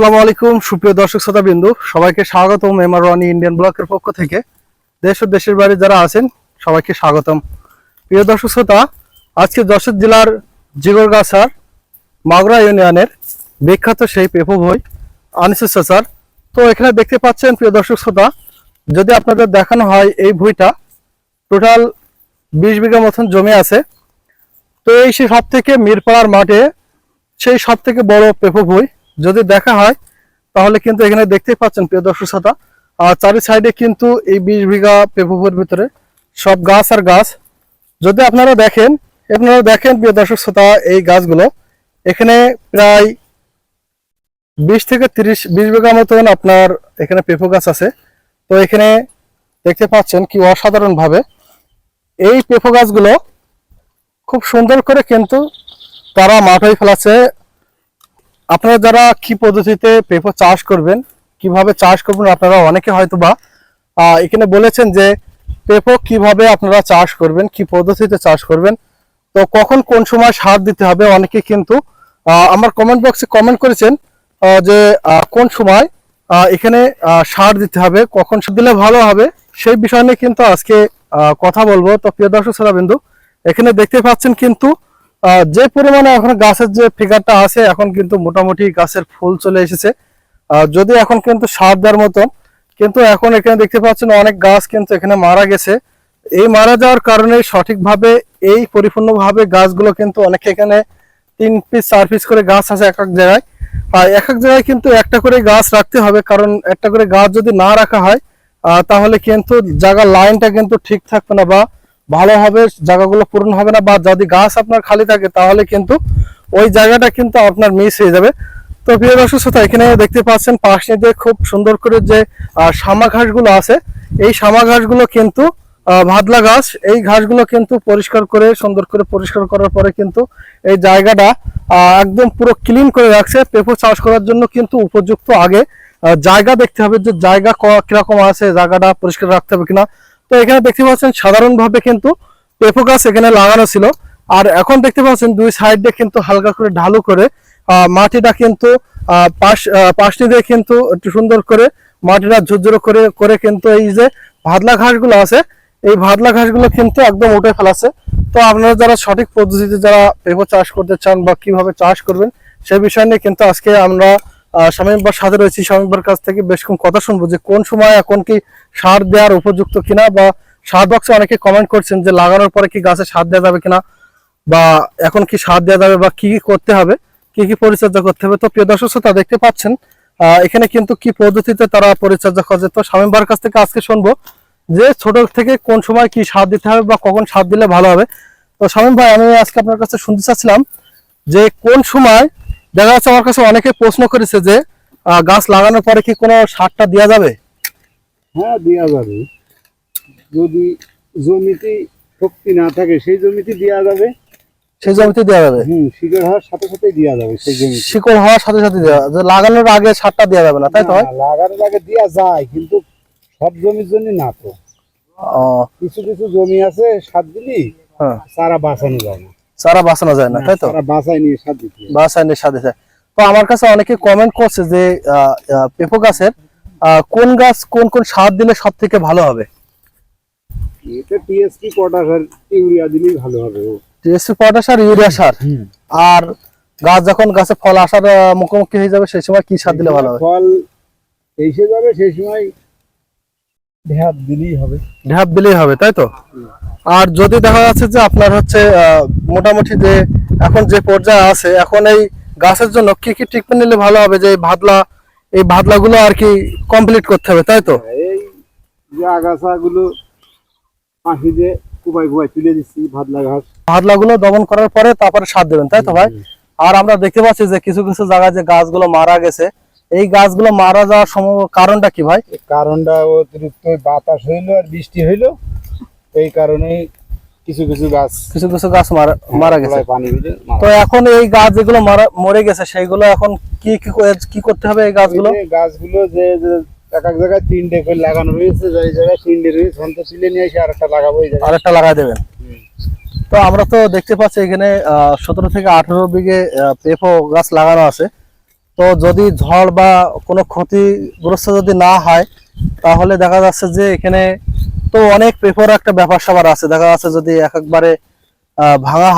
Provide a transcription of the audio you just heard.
আসসালামু আলাইকুম, সুপ্রিয় দর্শক শ্রোতা বিন্দু সবাইকে স্বাগতম এমআর রানি ইন্ডিয়ান ব্লকের পক্ষ থেকে। দেশ ও দেশের বাইরে যারা আছেন, সবাইকে স্বাগতম। প্রিয় দর্শক শ্রোতা, আজকে যশোর জেলার জিগরগাছার মাগরা ইউনিয়নের বিখ্যাত সেই পেপো বই আনিসুর স্যার তো এখানে দেখতে পাচ্ছেন, প্রিয় দর্শক শ্রোতা, যদি আপনাদের দেখানো হয় এই বইটা টোটাল বিশ বিঘা মতন জমি আছে। তো এই সে সব থেকে মিরপাড়ার মাঠে, সেই সব থেকে বড় পেপো বই যদি দেখা হয়, তাহলে কিন্তু এখানে দেখতে পাচ্ছেন প্রিয় দর্শক শ্রোতা, আর চারি সাইডে কিন্তু এই বিশ বিঘা পেপো বইয়ের ভিতরে সব গাছ আর গাছ। যদি আপনারা দেখেন আপনারা দেখেন প্রিয় দর্শক শ্রোতা, এই গাছগুলো, এখানে প্রায় বিশ থেকে তিরিশ, বিশ বিঘা মতন আপনার এখানে পেঁপো গাছ আছে। তো এখানে দেখতে পাচ্ছেন কি অসাধারণভাবে এই পেঁপো গাছগুলো খুব সুন্দর করে কিন্তু তারা মাথায় ফেলাচ্ছে আপনারা যারা কি পদ্ধতিতে পেঁপো চাষ করবেন, কীভাবে চাষ করবেন আপনারা অনেকে হয়তো বা এখানে বলেছেন যে পেঁপো কীভাবে আপনারা চাষ করবেন, কি পদ্ধতিতে চাষ করবেন। তো কখন কোন সময় সার দিতে হবে অনেকে কিন্তু আমার কমেন্ট বক্সে কমেন্ট করেছেন যে কোন সময় এখানে সার দিতে হবে, কখন দিলে ভালো হবে, সেই বিষয় নিয়ে কিন্তু আজকে কথা বলব। তো প্রিয় দর্শক শ্রোতা বিন্দু এখানে দেখতে পাচ্ছেন কিন্তু যে পরিমাণে এখন গাছের যে ফিগারটা আছে, এখন কিন্তু মোটামুটি গাছের ফুল চলে এসেছে। যদি এখন কিন্তু সার দেওয়ার মতন, কিন্তু এখন এখানে দেখতে পাচ্ছেন অনেক গাছ কিন্তু এখানে মারা গেছে। এই মারা যাওয়ার কারণে সঠিকভাবে এই পরিপূর্ণভাবে গাছগুলো কিন্তু অনেক এখানে তিন পিস চার পিস করে গাছ আছে এক এক জায়গায়। আর এক এক জায়গায় কিন্তু একটা করে গাছ রাখতে হবে, কারণ একটা করে গাছ যদি না রাখা হয় তাহলে কিন্তু জায়গার লাইনটা কিন্তু ঠিক থাকবে না বা ভালোভাবে জায়গাগুলো পূরণ হবে না, বা যদি গাছ আপনার খালি থাকে, তাহলে কিন্তু ওই জায়গাটা কিন্তু আপনার মিস হয়ে যাবে। তো প্রিয় দর্শক শ্রোতা এখানে দেখতে পাচ্ছেন পাশ দিয়ে খুব সুন্দর করে যে শামা ঘাসগুলো আছে, এই শামা ঘাসগুলো কিন্তু ভাদলা ঘাস এই ঘাসগুলো কিন্তু পরিষ্কার করে, সুন্দর করে পরিষ্কার করার পরে কিন্তু এই জায়গাটা একদম পুরো ক্লিন করে রাখছে। পেঁপো চাষ করার জন্য কিন্তু উপযুক্ত আগে জায়গা দেখতে হবে যে জায়গা কীরকম আছে, জায়গাটা পরিষ্কার রাখতে হবে কিনা। তো এখানে দেখতে পাচ্ছেন সাধারণভাবে কিন্তু পেঁপো গাছ এখানে লাগানো ছিল। আর এখন দেখতে পাচ্ছেন দুই সাইডে কিন্তু হালকা করে ঢালু করে মাটিটা কিন্তু পাশ পাশটি দিয়ে কিন্তু একটু সুন্দর করে মাটিটা ঝুরঝুরো করে করে কিন্তু এই যে ভাদলা ঘাসগুলো আছে, এই ভাদলা ঘাসগুলো কিন্তু একদম উঠে ফেলাছে। তো আপনারা যারা সঠিক পদ্ধতিতে যারা পেঁপো চাষ করতে চান বা কীভাবে চাষ করবেন সেই বিষয় নিয়ে কিন্তু আজকে আমরা স্বামীবার সাথে রয়েছি। স্বামীবার কাছ থেকে বেশ কম কথা শুনব যে কোন সময় এখন কি সার দেওয়ার উপযুক্ত কিনা বা সার বক্সে অনেকে কমেন্ট করছেন যে লাগানোর পরে কি গাছে সার দেওয়া যাবে কিনা বা এখন কি সার দেওয়া যাবে বা কি কি করতে হবে, কি কি পরিচর্যা করতে হবে। তো প্রিয় দর্শক শ্রোতা, দেখতে পাচ্ছেন এখানে কিন্তু কি পদ্ধতিতে তারা পরিচর্যা করছে। তো স্বামীবার কাছ থেকে আজকে শুনব যে ছোট থেকে কোন সময় কি সার দিতে হবে বা কখন সার দিলে ভালো হবে। তো স্বামী ভাই, আমি আজকে আপনার কাছে শুনতে চাচ্ছিলাম যে কোন সময়, দেখা যাচ্ছে আমার কাছে অনেকে প্রশ্ন করেছে যে গাছ লাগানোর পরে কি কোনো সারটা দেওয়া যাবে? হ্যাঁ দেওয়া যাবে। যদি জমিতে শক্তি না থাকে সেই জমিতে দেওয়া যাবে। সেই জমিতে দেওয়া যাবে? হুম শিকড় হওয়ার সাথে সাথে দেওয়া যাবে সেই জমি শিকড় হওয়ার সাথে সাথে দেওয়া যে লাগানোর আগে সারটা দেওয়া যাবে না তাই তো? লাগানোর আগে দেওয়া যায় কিন্তু সব জমির জন্য না তো। কিছু কিছু জমি আছে সার দিলি হ্যাঁ। চারা বাঁচানো যায় না। চারা বাঁচানো যায় না তাই তো? বাঁচাই নিয়ে সার দিতে হয়। বাসায়নের সাথে সাথে তো আমার কাছে অনেকে কমেন্ট করছে যে পেঁপো গাছের কোন গাছ কোন কোন সার দিলে সব থেকে ভালো হবে? এটা টিএসপি পটাশ আর ইউরিয়া দিলেই ভালো হবে ও। টিএসপি পটাশ আর ইউরিয়া সার? আর গাছ যখন গাছে ফল আসার মুখোমুখি হয়ে যাবে সেই সময় কি সার দিলে ভালো হবে? ফল এসে যাবে সেই সময় ভ্যাপ দিলেই হবে। ঢ্যাপ দিলেই হবে তাই তো? আর যদি দেখা যাচ্ছে যে আপনার হচ্ছে আহ, মোটামুটি যে এখন যে পর্যায়ে আছে এখন এই গাছের জন্য কি কি ট্রিটমেন্ট নিলে ভালো হবে? যে ভাদলা এই ভাদলাগুলো আর কি কমপ্লিট করতে হবে তাই তো? এই যে আগাছা গুলো পাখি দিয়ে কুপাই কুপাই তুলে দিচ্ছি ভাদলা ঘাস। ভাদলাগুলো দমন করার পরে তারপরে সার দেবেন তাই তো ভাই? আর আমরা দেখতে পাচ্ছি যে কিছু কিছু জায়গায় যে গাছগুলো মারা গেছে এই গাছগুলো মারা যাওয়ার সম্ভব কারণটা কি ভাই? কারণটা অতিরিক্ত বাতাস হইল আর বৃষ্টি হইল এই কারণে কিছু কিছু গাছ কিছু কিছু গাছ মারা মারা গেছে। তো এখন এই গাছ যেগুলো মারা মরে গেছে সেইগুলো এখন কি কি কি করতে হবে এই গাছগুলো? গাছগুলো যে এক এক জায়গায় তিনটে করে লাগানো রয়েছে যে এই জায়গায় তিনটে রয়েছে তখন তো তুলে নিয়ে এসে আর একটা লাগাবো এই জায়গায়। আরেকটা লাগাই দেবেন। তো আমরা তো দেখতে পাচ্ছি এখানে সতেরো থেকে আঠেরো বিঘে পেঁপো গাছ লাগানো আছে। তো যদি ঝড় বা কোনো ক্ষতিগ্রস্ত যদি না হয় তাহলে দেখা যাচ্ছে যে এখানে তো অনেক পেপার একটা ব্যাপার স্যাপার আছে। দেখা যাচ্ছে যদি এক একবারে আহ, ভাঙা